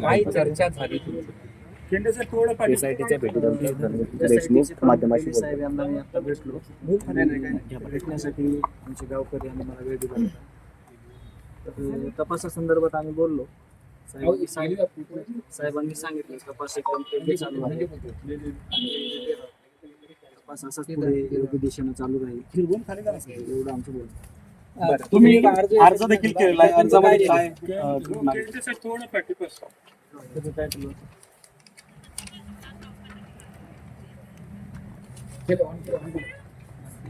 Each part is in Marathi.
काय चर्चा झाली तुमची? एसआयटीच्या भेटीत देशमुख माध्यमाशी बोलतो. साहेब यांना मी आता भेटलो. या भेटण्यासाठी आमचे गावकरी मला वेळ दिला. होता. तर तपासासंदर्भात आम्ही बोललो. साहेबांनी सांगितलं साहेबांनी सांगितलं तपास एकदम चालू आहे. आणि तपास असाच पुढे योग्य दिशेनं चालू राहील. एवढं आमचं बोलणं. तुम्ही अर्ज देखील केलेला आहे अर्जामध्ये काय अं, मागणी? त्याचं काय केलं होतं?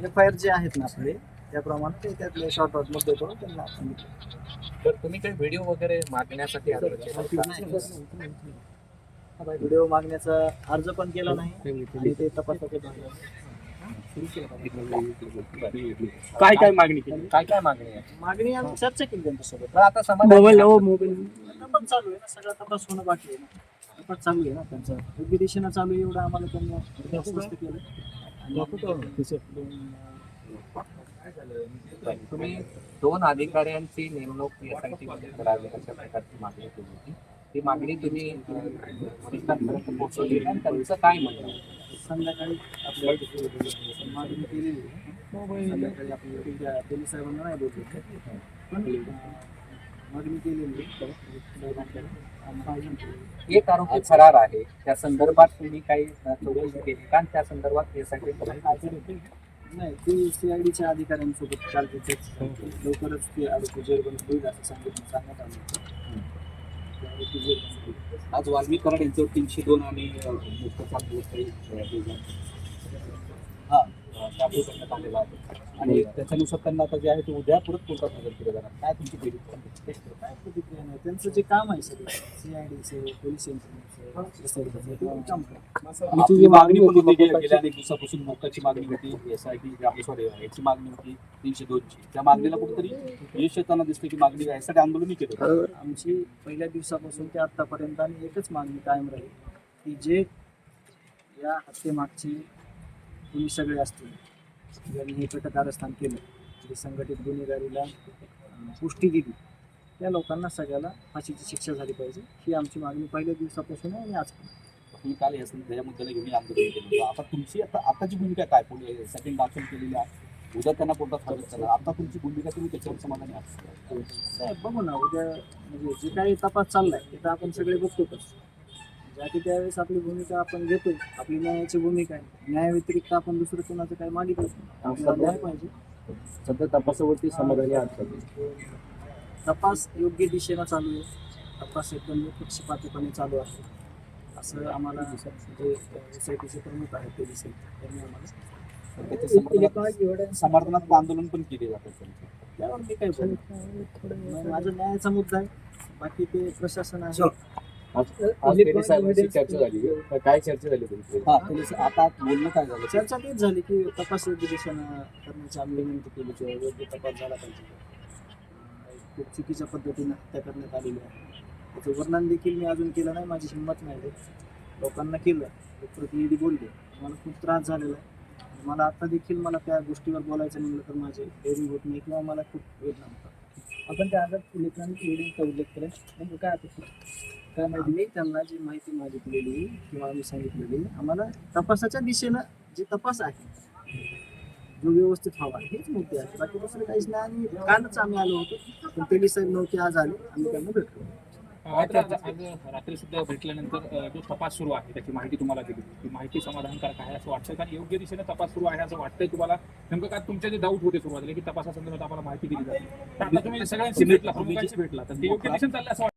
एफ आय आर जे आहेत ना आपले त्याप्रमाणे ते त्यातले शॉर्ट आउट मुद्दे करून त्यांना सांगितलं तर तुम्ही काही व्हिडिओ वगैरे मागण्यासाठी अर्ज केला का? व्हिडिओ मागण्याचा अर्ज पण केला नाही आणि ते भाग आहे. काय काय मागणी केली? काय काय मागणी आहे? मागणी आम्ही चर्चा केली त्यांच्यासोबत. तर आता समाधान तपास चालू आहे ना सगळा तपास होणं बाकी आहे ना. तपास चालू आहे ना त्यांचा. योग्य दिशेनं चालू आहे एवढं आम्हाला त्यांनी स्पष्ट केलं. आणि तुम्ही दोन अधिकाऱ्यांची नेमणूक एसआयटी मध्ये करावी अशा प्रकारची मागणी केली होती. ती मागणी तुम्ही पोहोचवली आणि त्यांचं काय म्हणणं? संध्याकाळी आपल्या मागणी केलेली आहे संध्याकाळी पोलीस साहेबांना नाही बोलतो पण मागणी केलेली साहेबांकडे. एक आरोपी फरार आहे. त्या संदर्भात तुम्ही काही चौकशी केली का? आणि त्या संदर्भात एसआयटी नाही ते सीआयडीच्या अधिकाऱ्यांसोबत चालते. तेच लवकरच ते आरोपी जेरबंद होईल असं सांगितलं सांगण्यात आलं होतं. ते आरोपी जेरबंद होईल. आज वाल्मी कराड यांच्यावर तीनशे दोन आणि अं, दिवस हा करण्यात आलेला आहे. आणि त्याच्यानुसार त्यांना आता जे आहे ते उद्या परत कोर्टात हजर केलं जाणार? काय तुमची त्यांचं जे काम आहे सगळं सीआयडी पोलीस यंत्रणेचं काम करतात. तुमची जी मागणी होती गे- गेल्या अनेक दिवसापासून मोकाची मागणी होती एस आय टी आपली सॉरी याची मागणी होती तीनशे दोनची त्या मागणीला कुठेतरी यश येताना दिसतं की मागणी यासाठी आंदोलनही केलं होतं. आमची पहिल्या दिवसापासून ते आतापर्यंत आणि एकच मागणी कायम राहील की जे या हत्येमागची कोणी सगळे असतील ज्यांनी हे कटकारस्थान केलं जे संघटित गुन्हेगारीला अं, पुष्टी दिली त्या लोकांना सगळ्याला फाशीची शिक्षा झाली पाहिजे. ही आमची मागणी पहिल्या दिवसापासून आहे आणि आज पण. तुम्ही काल या या मुद्द्याला घेऊन आंदोलन केलं. आता तुमची आता आताची भूमिका काय? पोलीस सेकंड दाखल केलेली आहे. उद्या त्यांना कोर्टात हजर करा. आता तुमची भूमिका तुम्ही त्याच्यावर समाधानी आहात बघू ना उद्या म्हणजे जे काही तपास चाललाय ते तर आपण सगळे बघतोच. ज्या की त्यावेळेस आपली भूमिका आपण घेतोय आपली न्यायाची भूमिका आहे. न्याय व्यतिरिक्त आपण दुसरं कोणाचं काही मागितलं न्याय पाहिजे. सध्या तपासावरती समाधानी आहात? तपास योग्य दिशेनं चालू आहे. तपास एकदम निपक्षपातीपणे चालू आहे. असं आम्हाला जे एस आय टीचे प्रमुख आहेत ते दिसेल त्यांनी आम्हाला आंदोलन पण केले जातात त्यावर मी काय बोलू? माझा न्यायाचा मुद्दा आहे. बाकी ते प्रशासन आहे. चर्चा झाली काय चर्चा झाली हा. आता बोलणं काय झालं? चर्चा तेच झाली की तपास योग्य दिशेनं करण्याची आम्ही विनंती केली किंवा योग्य तपास झाला पाहिजे. खूप चुकीच्या पद्धतीनं हत्या करण्यात आलेली आहे. त्याचं वर्णन देखील मी अजून केलं नाही माझी हिंमत नाही आहे. लोकांना केलं प्रतिनिधी बोलले मला खूप त्रास झालेला आहे. मला आता देखील मला त्या गोष्टीवर बोलायचं म्हणलं तर माझे डेअरिंग होत नाही किंवा मला खूप वेदना होतात आपण त्या आधार इलेक्ट्रॉनिक रीडिंगचा उल्लेख करेल काय अपेक्षा काय माहिती मी त्यांना जी माहिती मागितलेली किंवा आम्ही सांगितलेली आम्हाला तपासाच्या दिशेनं जे तपास आहे व्यवस्थित हवा हेच मुद्दे आहे बाकी दुसरं काहीच नाही. आणि कालच आम्ही आलो होतो. पण तेली साहेब नव्हते आज आले. आम्ही त्यांना भेटलो. आज रात्री सुद्धा भेटल्यानंतर जो तपास सुरू आहे त्याची माहिती तुम्हाला दिली. ती माहिती समाधानकारक आहे असं वाटतं कारण योग्य दिशेने तपास सुरू आहे असं वाटतंय तुम्हाला? नेमकं काय तुमचे जे डाऊट होते सुरुवातीला की तपासासंदर्भात आम्हाला माहिती दिली जाते. आता तुम्ही सगळ्यांशी भेटला प्रमुखांशी भेटला तर ते योग्य दिशेने चाललं असं वाटतं?